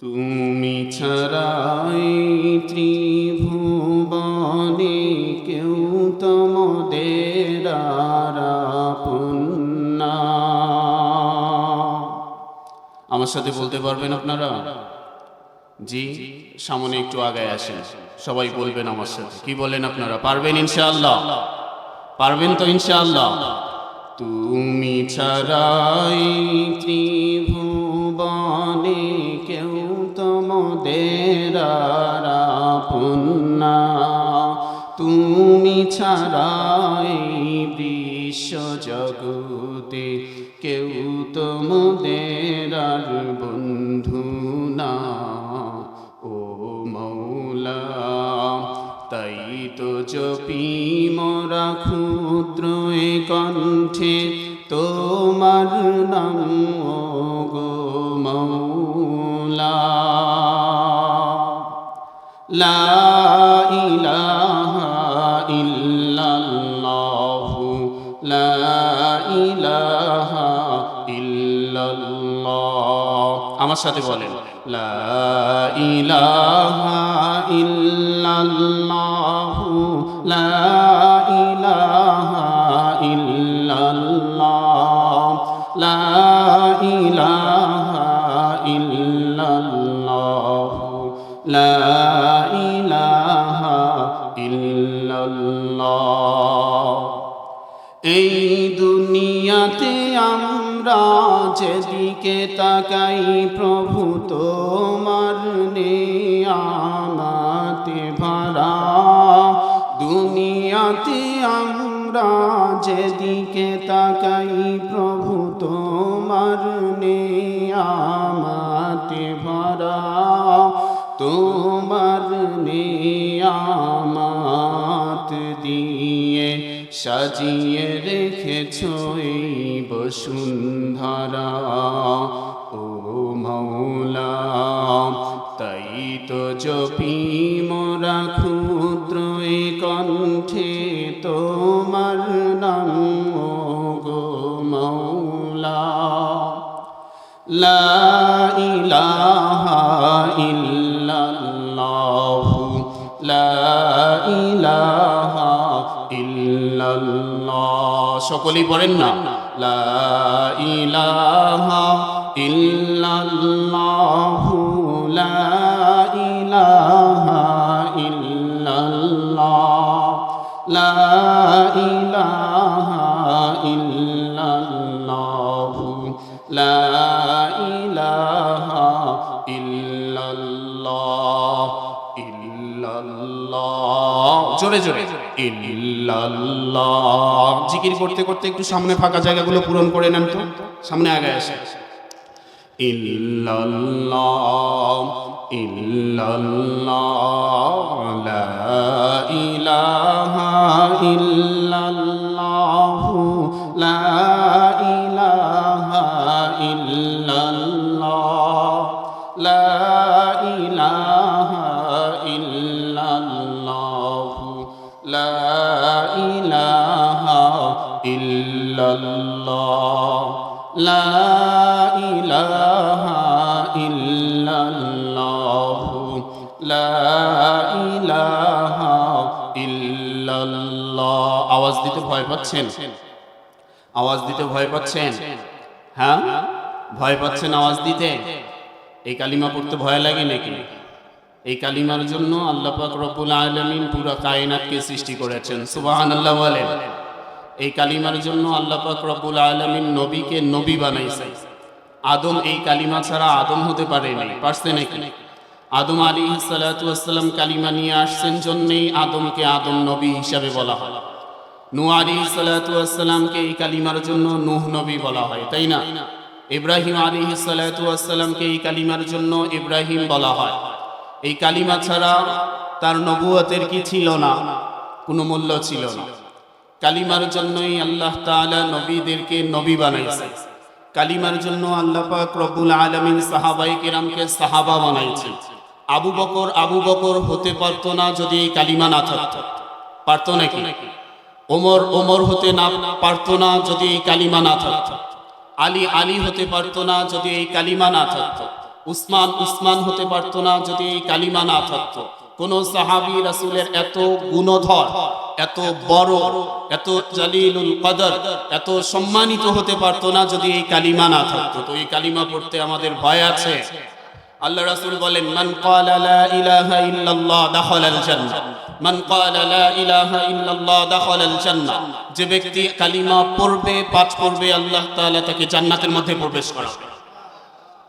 তুমি ছাড়াই ত্রিভুবনে কেউ তোমাদের আমার সাথে বলতে পারবেন আপনারা? জি, সামনে একটু আগায় আসেন। সবাই বলবেন আমার সাথে। কি বলেন আপনারা? পারবেন ইনশাআল্লাহ? পারবেন তো ইনশাআল্লাহ? তুমি ছাড়াই ত্রিভুবনে কেউ তোমাদের পুণ্যা তুমি ছাড়াই বিশ্ব জগতে কেউ তোমাদের আর বন্ধু না। ও মৌলা, তাই তো জপি মোরা ক্ষুদ্র কণ্ঠে তোমার নাম আমার সাথে বলেন লা ইলাহা ইল্লাল্লাহু লা ইলাহা ইল্লাল্লাহ। এই দুনিয়াতে আমরা যেদিকে তাকাই, প্রভু তোমার আমাতে ভরা। দুনিয়াতে আমরা যেদিকে তাকাই, প্রভু তোমার আমাতে ভরা। তোমার নিয়ামাত দিয়ে সাজিয়ে রেখেছ এই বসুন্ধরা। ও মৌলা, তাই তো জপি মোরা ক্ষুদ্র কণ্ঠে তোমার নাম গো মৌলা। লা ইলাহা সকলেই পড়েন না? লা ইলাহা ইল্লাল্লাহু লা ইলাহা ইল্লাল্লাহ। লা ইলাহা ইল্লাল্লাহু লা জোরে জোরে। জিকির করতে করতে একটু সামনে ফাঁকা জায়গাগুলো পূরণ করে নেন তো। সামনে আগে আসে ইল্লাল্লাহ ইল্লাল্লাহ, লা ইলাহা ইল্লাল্লাহ। ইলাহা ইল্লাল্লাহ। লা ইলাহা ইল্লাল্লাহ। লা ইলাহা ইল্লাল্লাহ। আওয়াজ দিতে ভয় পাচ্ছেন? আওয়াজ দিতে ভয় পাচ্ছেন? হ্যাঁ? ভয় পাচ্ছেন আওয়াজ দিতে? এই কালিমা পড়তে ভয় লাগে নাকি? এই কালিমার জন্য আল্লাহ পাক রব্বুল আলামিন পুরো কায়নাতকে সৃষ্টি করেছেন। সুবহানাল্লাহ বলেন, এই কালিমার জন্য আল্লাহ পাক রব্বুল আলামিন নবীকে নবী বানাইছে আদম এই কালিমা ছাড়া আদম হতে পারে নাই, পারছে নাকি? আদম আলী সালাতাম কালিমা নিয়ে আসছেন জন্যেই আদমকে আদম নবী হিসাবে বলা হয়। নূ আলী সালাতামকে এই কালিমার জন্য নূহ নবী বলা হয়, তাই না? ইব্রাহিম আলী সালাতামকে এই কালিমার জন্য ইব্রাহিম বলা হয়। এই কালিমা ছাড়া তার নবুয়তের কি ছিল না? কোনো মূল্য ছিল না। কালিমার জন্যই আল্লাহ তাআলা নবীদেরকে নবী বানাইছে। কালিমার জন্য আল্লাহ পাক আলামিন সাহাবাই কেরামকে সাহাবা বানাইছে। আবু বকর আবু বকর হতে পারতো না যদি এই কালিমা না থাকতো। পারতো নাকি? ওমর ওমর হতে না পারত না যদি এই কালিমা না থাকতো। আলী আলী হতে পারত না যদি এই কালিমা না থাকতো। উসমান উসমান হতে পারতো না যদি এই কালিমা না থাকতো। কোন সাহাবি রাসূলের এত গুণধর, এত বড়, এত জালিলুল কদর, এত সম্মানিত হতে পারতো না যদি এই কালিমা না থাকতো। তো এই কালিমা পড়তে আমাদের ভয় আছে। আল্লাহ রাসূল বলেন, মান ক্বালা লা ইলাহা ইল্লাল্লাহ দাখালাল জান্নাহ। মান ক্বালা লা ইলাহা ইল্লাল্লাহ দাখালাল জান্নাহ। যে ব্যক্তি কালিমা পড়বে, পাঠ করবে আল্লাহ তাআলা তাকে জান্নাতের মধ্যে প্রবেশ করাবে।